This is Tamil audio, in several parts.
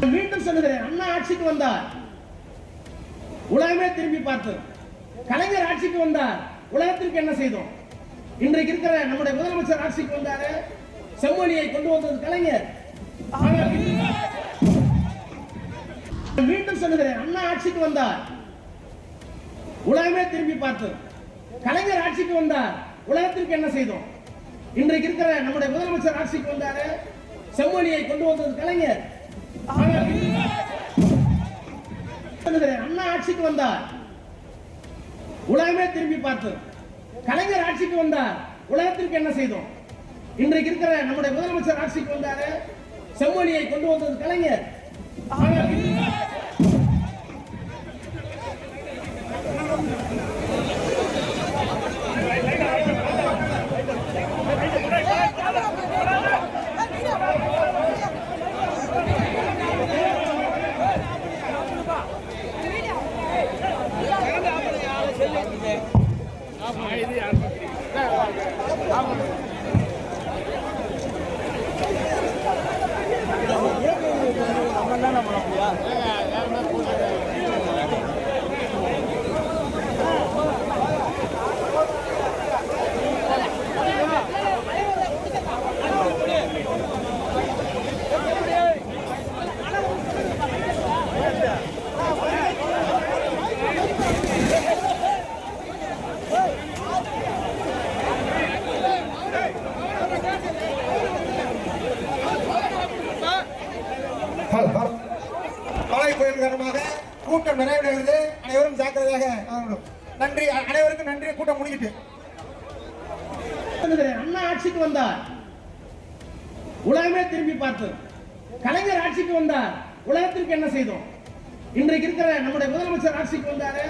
மீண்டும் சொல்லுகிறேன். அண்ணா ஆட்சிக்கு வந்தார். உலகமே திரும்பி பார்த்து கலைஞர் ஆட்சிக்கு வந்தார். உலகத்திற்கு என்ன செய்தோம்? இன்றைக்கு இருக்கிற நம்முடைய முதலமைச்சர் ஆட்சிக்கு வந்தாரு. செம்மொழியை கொண்டு வந்தது கலைஞர். மீண்டும் சொல்லுகிறேன். அண்ணா ஆட்சிக்கு வந்தார். உலகமே திரும்பி பார்த்து கலைஞர் ஆட்சிக்கு வந்தார். உலகத்திற்கு என்ன செய்தோம்? இன்றைக்கு இருக்கிற நம்முடைய முதலமைச்சர் ஆட்சிக்கு வந்தாரு. செம்மொழியை கொண்டு வந்தது கலைஞர். அண்ணா ஆட்சிக்கு வந்தார். உலகமே திரும்பி பார்த்து. கலைஞர் ஆட்சிக்கு வந்தார். உலகத்திற்கு என்ன செய்தோம்? இன்றைக்கு இருக்கிற நம்முடைய முதலமைச்சர் ஆட்சிக்கு வந்தாரு. செம்மொழியை கொண்டு வந்தது கலைஞர். không மழை புயல் காரணமாக கூட்டம் நிறைவடைகிறது. அனைவரும் ஜாக்கிரதையாக. நன்றி. அனைவருக்கும் நன்றி. கூட்டம் முடிஞ்சிட்டு. அண்ணா ஆட்சிக்கு வந்தார். உலகமே திரும்பி பார்த்தது கலைஞர் ஆட்சிக்கு வந்தார். உலகத்திற்கு என்ன செய்தோம்? இன்றைக்கு இருக்கிற நம்முடைய முதலமைச்சர் ஆட்சிக்கு வந்தாரு.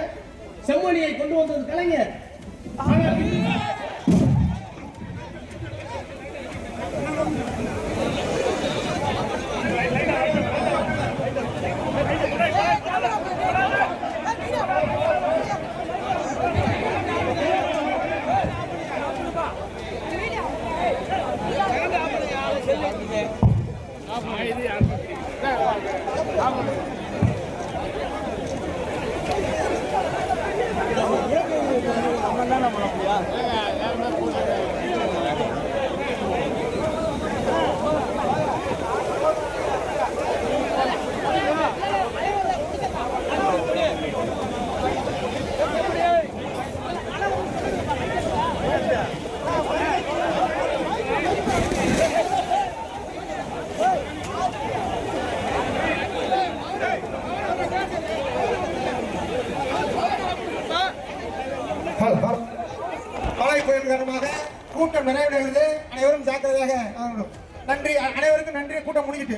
செம்மொழியை கொண்டு வந்தது கலைஞர். மழை புயல் காரணமாக கூட்டம் நிறைவடைகிறது. அனைவரும் ஜாக்கிரதையாக நன்றி. அனைவருக்கும் நன்றி. கூட்டம் முடிஞ்சிட்டு.